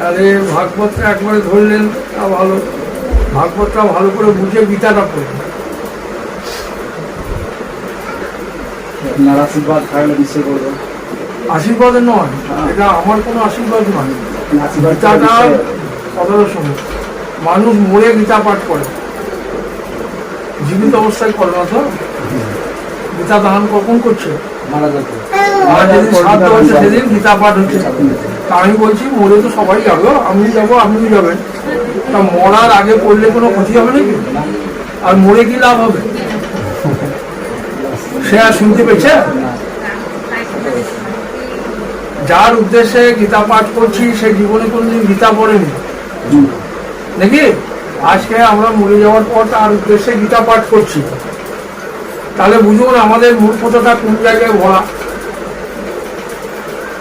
তাহলে ভাগবতটা একবারে ধরলেন তা ভালো। ভাগবতটা ভালো করে বুঝে গীতাটা পড়লেন আপনার আশীর্বাদ থাকলে নিশ্চয় করব। আশীর্বাদে নয় এটা আমার কোনো আশীর্বাদ নয়। গীতাটা কথাটা শোনো। মানুষ মরে গীতা পাঠ করে। জীবিত অবস্থায় করে না তো? গীতা দান কখন করছে? মারা যেদিন সেদিন গীতা পাঠ হচ্ছে। তা আমি বলছি, মরে তো সবাই যাবে। আমি যাব আপনিও যাবেন। তা মরার আগে পড়লে কোনো ক্ষতি হবে নাকি? আর মরে কি লাভ হবে? সে আর শুনতে পেয়েছে? যার উদ্দেশ্যে গীতা পাঠ করছি, সে জীবনে কোনোদিন গীতা পড়েনি। নাকি? আজকে আমরা মরে যাওয়ার পর তার উদ্দেশ্যে গীতা পাঠ করছি। তাহলে বুঝুন, আমাদের মূর্খতাটা কোন জায়গায় ভরা?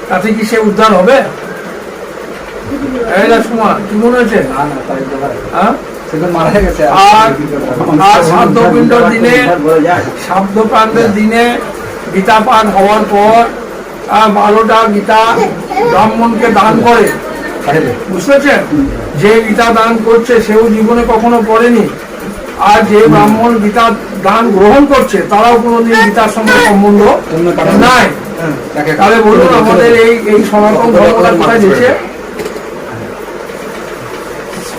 তাতে কি সে উদ্ধার হবে? এই কি মনে হচ্ছে না না তাই হ্যাঁ? মারা গেছে। আর- আর শ্রাদ্ধপিণ্ডর দিনে- বলে যায় শাব্দ প্রান্তের দিনে গীতা পাঠ হওয়ার পর বারোটা গীতা ব্রাহ্মণকে দান করে। বুঝতে পারছেন? যে গীতা দান করছে সেও জীবনে কখনো পড়েনি। আর যে ব্রাহ্মণ গীতা দান গ্রহণ করছে তারাও কোনোদিন গীতার সঙ্গে সম্বন্ধ নাই। তাহলে বলুন আমাদের এই এই সনাতন ধর্মটা কোথায় দিচ্ছে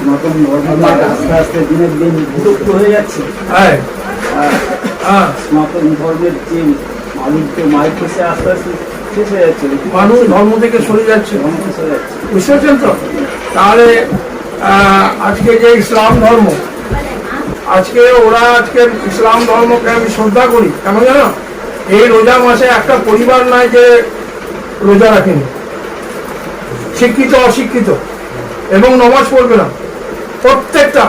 নতুন ধর্মটা আস্তে আস্তে দিনের দিন বিলুপ্ত হয়ে যাচ্ছে হ্যাঁ হ্যাঁ সনাতন ধর্মের যে মালিক্য মালিক্য সে আস্তে আস্তে শেষ হয়ে যাচ্ছে। মানুষ ধর্ম থেকে সরে যাচ্ছে। ধর্ম শেষ যাচ্ছে। বুঝতে পারছেন তো? তাহলে আহ, আজকে যে ইসলাম ধর্ম আজকে ওরা আজকে ইসলাম ধর্মকে আমি শ্রদ্ধা করি। কেন জানো? এই রোজা মাসে একটা পরিবার নাই যে রোজা রাখেনি। শিক্ষিত অশিক্ষিত। এবং নমাজ পড়বে না। প্রত্যেকটা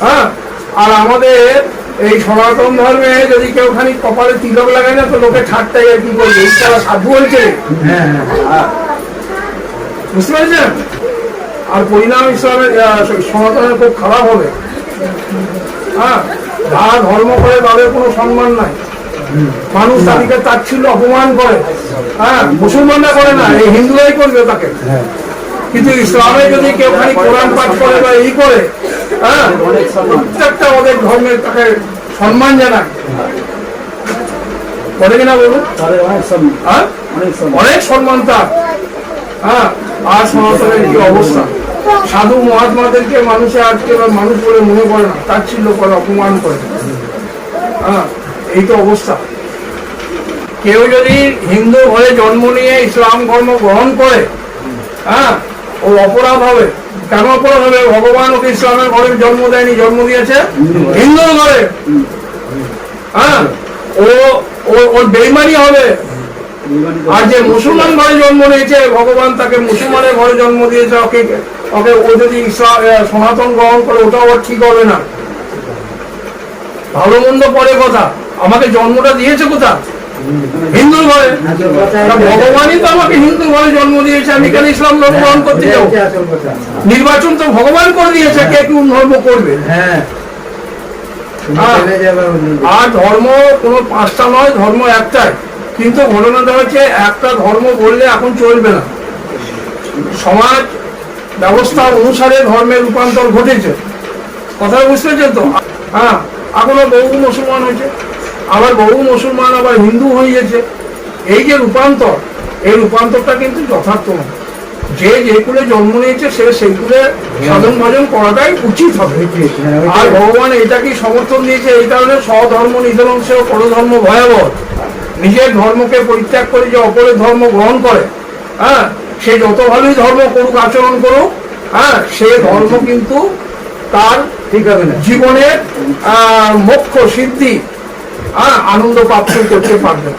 হ্যাঁ? আর আমাদের এই সনাতন ধর্মে যদি কেউ খানি কপালে তিলক লাগায় না তো লোকে ঠাট্টাই আর কি করবে? তারা সাধু হয়েছে? হ্যাঁ হ্যাঁ। বুঝতে পেরেছেন? আর পরিণাম ইসলামের সনাতনের খুব খারাপ হবে। হ্যাঁ? যারা ধর্ম করে তাদের কোনো সম্মান নাই। মানুষ তাদেরকে তাচ্ছিল্য অপমান করে। হ্যাঁ মুসলমানরা করে না এই হিন্দুরাই করবে তাকে। কিন্তু ইসলামে যদি কেউ খানি কোরআন পাঠ করে বা এই করে হ্যাঁ প্রত্যেকটা ওদের ধর্মের তাকে সম্মান জানায়। করে কিনা বলুন? অনেক সম্মান। হ্যাঁ? অনেক সম্মান। অনেক সম্মান তার। হ্যাঁ আর সনাতনের কি অবস্থা? সাধু মহাত্মাদেরকে মানুষে আজকে মানুষ বলে মনে করে না তাচ্ছিল্য করে অপমান করে। হ্যাঁ এই তো অবস্থা। কেউ যদি হিন্দু হয়ে জন্ম নিয়ে ইসলাম ধর্ম গ্রহণ করে হ্যাঁ ও অপরাধ হবে। কেন অপরাধ হবে? ভগবান ওকে ইসলামের ঘরে জন্ম দেয়নি, জন্ম দিয়েছে হিন্দু ঘরে। হ্যাঁ ও ওর বেইমানি হবে। আর যে মুসলমান ঘরে জন্ম নিয়েছে, ভগবান তাকে মুসলমানের ঘরে জন্ম দিয়েছে, ওকে ওকে ও যদি সনাতন গ্রহণ করে, ওটাও ঠিক হবে না। ভালো মন্দ পরে কথা। আমাকে জন্মটা দিয়েছে কোথা হিন্দু ঘরে। ভগবানই তো আমাকে হিন্দু ঘরে জন্ম দিয়েছে আমি কেন ইসলাম ধর্ম গ্রহণ করতে যাব? নির্বাচন তো ভগবান করে দিয়েছে কে কোন ধর্ম করবে? হ্যাঁ। আর ধর্ম কোনো পাঁচটা নয় ধর্ম একটাই। কিন্তু ঘটনাটা হচ্ছে একটা ধর্ম বললে এখন চলবে না। সমাজ ব্যবস্থা অনুসারে ধর্মের রূপান্তর ঘটেছে। কথা বুঝতে পেরেছেন তো? হ্যাঁ এখনও বহু মুসলমান হয়েছে। আবার বহু মুসলমান আবার হিন্দু হয়ে গেছে। এই যে রূপান্তর এই রূপান্তরটা কিন্তু যথার্থ নয়। যে যে কুলে জন্ম নিয়েছে সে সেই কুলে সাধন ভজন করাটাই উচিত হবে। আর ভগবান এটাকে সমর্থন দিয়েছে এই কারণে স্বধর্ম নিধন সেও পরধর্ম ভয়াবহ। নিজের ধর্মকে পরিত্যাগ করে যে অপরের ধর্ম গ্রহণ করে হ্যাঁ সে যত ভালোই ধর্ম করুক আচরণ করুক হ্যাঁ সে ধর্ম কিন্তু তার ঠিক হবে না জীবনের আহ, মোক্ষ সিদ্ধি হ্যাঁ আনন্দ প্রাপ্ত করতে পারবে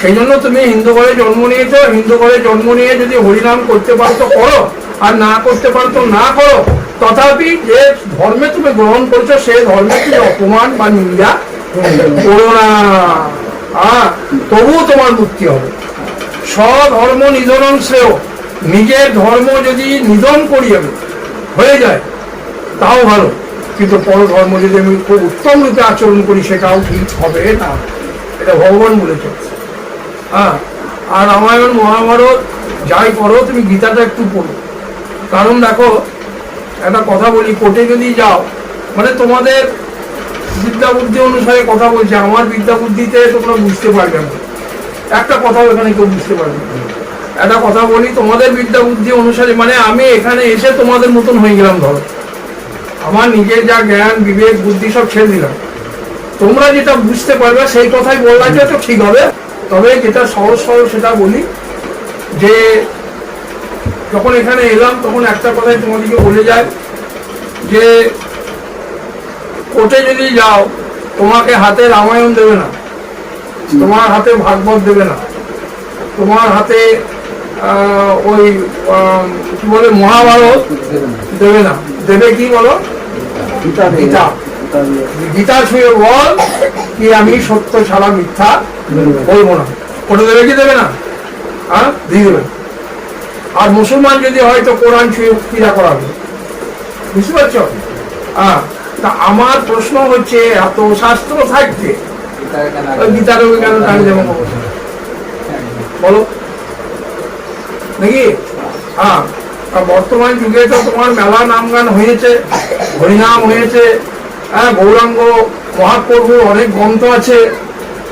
সেই জন্য তুমি হিন্দু ঘরে জন্ম নিয়েছো, হিন্দু ঘরে জন্ম নিয়ে যদি হরিনাম করতে পারো, তো করো। আর না করতে পারো, তো না করো। তথাপি যে ধর্মে তুমি গ্রহণ করছ সেই ধর্মে তুমি অপমান বা নিন্দা? করো না। তবুও তোমার মুক্তি হবে। স্বধর্ম নিধন শ্রেয়। নিজের ধর্ম যদি নিধন করিয়ে হয়ে যায়, তাও ভালো। কিন্তু পর ধর্ম যদি আমি খুব উত্তম রূপে আচরণ করি সেটাও ঠিক হবে না। এটা ভগবান বলেছে হ্যাঁ আর রামায়ণ, মহাভারত, যাই করো, তুমি গীতাটা একটু পড়ো। কারণ দেখো, একটা কথা বলি, কোর্টে যদি যাও মানে তোমাদের বিদ্যা বুদ্ধি অনুসারে কথা বলছে, আমার বিদ্যা বুদ্ধিতে তোমরা বুঝতে পারবে না। একটা কথা এখানে কেউ বুঝতে পারবে না। একটা কথা বলি, তোমাদের বিদ্যা বুদ্ধি অনুসারে মানে আমি এখানে এসে তোমাদের মতন হয়ে গেলাম ধরো। আমার নিজের যা জ্ঞান, বিবেক, বুদ্ধি সব ছেড়ে দিলাম। তোমরা যেটা বুঝতে পারবে, সেই কথাই বললাম যে ঠিক হবে। তবে যেটা সহজ সহজ সেটা বলি যে, যখন এখানে এলাম, তখন একটা কথাই তোমাদেরকে বলে যায় যে, কোর্টে যদি যাও, তোমাকে হাতে রামায়ণ দেবে না। তোমার হাতে ভাগবত দেবে না। তোমার হাতে ওই কি বলে মহাভারত দেবে না। দেবে কি বলো? গীতা গীতা। ছুঁয়ে বল কি আমি সত্য ছাড়া মিথ্যা বলব না। ওটা দেবে কি দেবে না? হ্যাঁ দিয়ে দেবে। আর মুসলমান যদি হয় তো কোরআন ছুঁয়ে ক্রিয়া করাবে। বুঝতে পারছ? হ্যাঁ তা আমার প্রশ্ন হচ্ছে এত শাস্ত্র ওই গীতার কেন টানে যেমন বলো। নাকি? হ্যাঁ বর্তমান যুগে তো তোমার মেলা নাম গান হয়েছে, হরিনাম হয়েছে হ্যাঁ গৌরাঙ্গ মহাপ্রভু অনেক গ্রন্থ আছে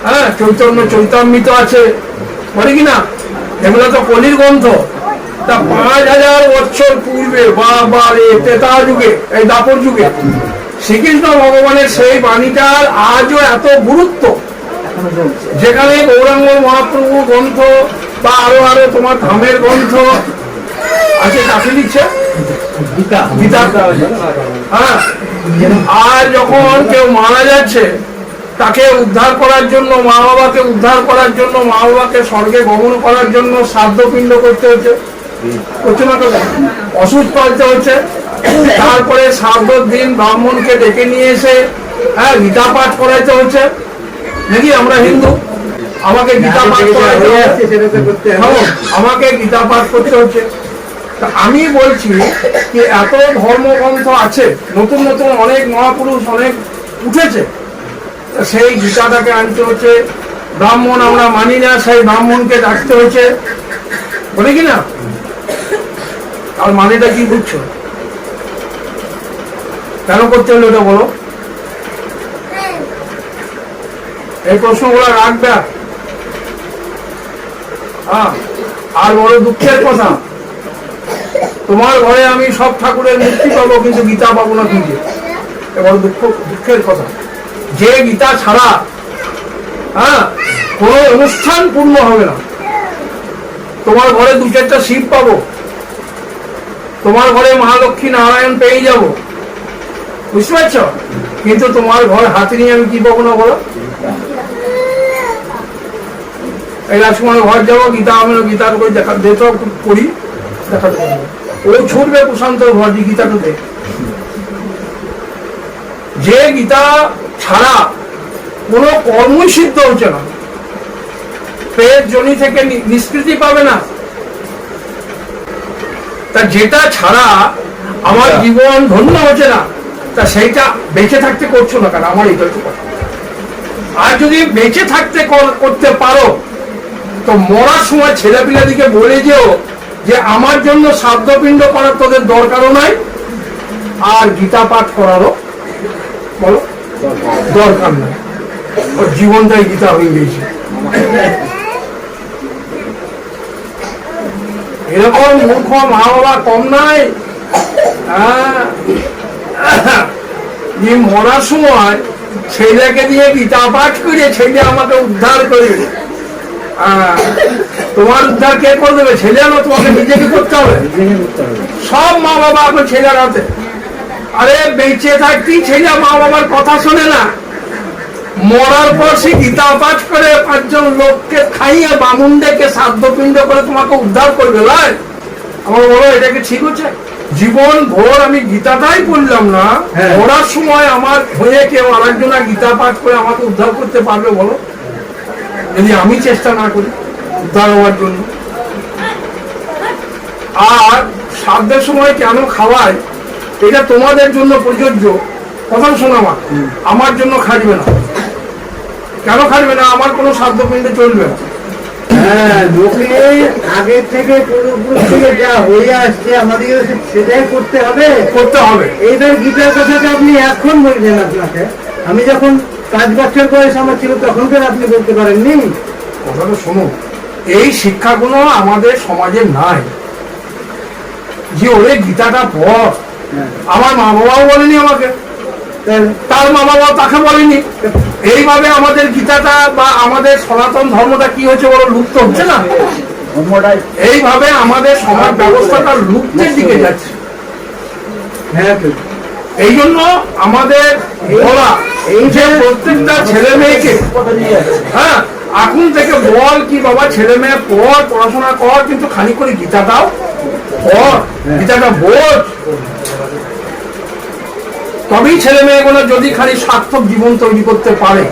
হ্যাঁ চৈতন্য চৈতামৃত আছে, বলে কি না? এগুলো তো কলির গ্রন্থ। তা পাঁচ হাজার বছর পূর্বে বা বা এ তেতা যুগে, এই দাপর যুগে, শ্রীকৃষ্ণ ভগবানের সেই বাণীটার আজও এত গুরুত্ব। যেখানে গৌরাঙ্গ মহাপ্রভু গ্রন্থ বা আরও আরও তোমার ধামের গ্রন্থ আছে কাকে লিখছে। হ্যাঁ। আর যখন কেউ মারা যাচ্ছে তাকে উদ্ধার করার জন্য মা বাবাকে উদ্ধার করার জন্য মা বাবাকে স্বর্গে গমন করার জন্য শ্রাদ্ধ পিণ্ড করতে হচ্ছে। করছে না তো? ওষুধ পালতে হচ্ছে। তারপরে শ্রাদ্ধ দিন ব্রাহ্মণকে ডেকে নিয়ে এসে হ্যাঁ গীতা পাঠ করাইতে হচ্ছে। নাকি আমরা হিন্দু? আমাকে গীতা পাঠ করতে হবে। আমাকে গীতা পাঠ করতে হচ্ছে। আমি বলছি যে এত ধর্মগ্রন্থ আছে নতুন নতুন অনেক মহাপুরুষ অনেক উঠেছে। সেই গীতাটাকে আনতে হচ্ছে। ব্রাহ্মণ আমরা মানি না সেই ব্রাহ্মণকে ডাকতে হচ্ছে। বলে কি না? আর মানেটা কি বুঝছ? কেন করতে হলো এটা বলো? এই প্রশ্নগুলো রাখবে আর বড় দুঃখের কথা, তোমার ঘরে আমি সব ঠাকুরের মূর্তি পাবো, কিন্তু গীতা পাবো না এ বড় দুঃখ, দুঃখের কথা। যে গীতা ছাড়া হ্যাঁ কোনো অনুষ্ঠান পূর্ণ হবে না। তোমার ঘরে দু চারটা শিব পাবো। তোমার ঘরে মহালক্ষ্মী নারায়ণ পেয়ে যাব। বুঝতে পারছ? কিন্তু তোমার ঘর হাতে নিয়ে আমি কি পাবো না বলো? এই সময় ঘর যাব গীতা আমি গীতার করে দেখা যেতে করি দেখাতে পারব ওই ছুটবে প্রশান্ত ঘর দিয়ে গীতাটা দেখ যে গীতা ছাড়া কোনো কর্মই সিদ্ধ হচ্ছে না। পেট জনি থেকে নিষ্কৃতি পাবে না। তা যেটা ছাড়া আমার জীবন ধন্য হচ্ছে না তা সেইটা বেঁচে থাকতে করছ না কেন? আমার এটা কথা। আর যদি বেঁচে থাকতে করতে পারো তো মরার সময় ছেলেপিলাদিকে বলে যেও যে আমার জন্য শ্রাদ্ধপিণ্ড করার তোদের দরকারও নাই, আর গীতা পাঠ করারও বলো, দরকার নাই। ওর জীবনটাই গীতা হয়ে গেছে এরকম মূর্খ মা বাবা কম নাই। হ্যাঁ। যে মরার সময় ছেলেকে দিয়ে গীতা পাঠ করে ছেলে আমাকে উদ্ধার করে তোমার উদ্ধার কে করে দেবে? ছেলে তোমাকে নিজেকে করতে হবে। সব মা বাবা এখন ছেলের হাতে। আরে বেঁচে থাকতেই ছেলে মা বাবার কথা শোনে না। মরার পর সে গীতা পাঠ করে পাঁচজন লোককে খাইয়ে বামুন ডেকে পিণ্ড করে তোমাকে উদ্ধার করবে লয়। আমার বলো এটা কি ঠিক হচ্ছে? জীবন ভোর আমি গীতাটাই পড়লাম না। হ্যাঁ। মরার সময় আমার হয়ে কেউ আরেকজনা গীতা পাঠ করে আমাকে উদ্ধার করতে পারবে বলো? যদি আমি চেষ্টা না করি উদ্ধার হওয়ার জন্য। আর সাধ্যের সময় কেন খাওয়ায়? এটা তোমাদের জন্য প্রযোজ্য। কথা শোনা মা আমার জন্য খাটবে না। কেন খাটবে না? আমার কোনো সাধ্য পিণ্ডে চলবে না। হ্যাঁ লোকে আগে থেকে পূর্বপুরুষ থেকে যা হয়ে আসছে সেটাই করতে হবে। করতে হবে। এইবার গীতার কথাটা আপনি এখন বলছেন আপনাকে। আমি যখন পাঁচ বছর বয়স আমার ছিল তখনকার আপনি বলতে পারেননি। কথাটা শুনুন এই শিক্ষাগুলো আমাদের সমাজে নাই। যে ওরে গীতাটা পড় হ্যাঁ। আমার মা বাবাও বলেনি আমাকে। তার মা বাবাও তাকে বলেনি। এইভাবে আমাদের গীতাটা বা আমাদের সনাতন ধর্মটা কি হচ্ছে বড় লুপ্ত হচ্ছে না? এইভাবে আমাদের সমাজ ব্যবস্থাটা লুপ্তের দিকে যাচ্ছে। হ্যাঁ এই জন্য আমাদের বলা এই যে প্রত্যেকটা ছেলে মেয়েকে হ্যাঁ এখন থেকে বল কি বাবা ছেলে মেয়ে পড় পড়াশোনা কর কিন্তু খালি করে গীতাটাও পড় গীতাটা বোঝ। তবেই ছেলে মেয়েগুলো যদি খালি সার্থক জীবন তৈরি করতে পারে।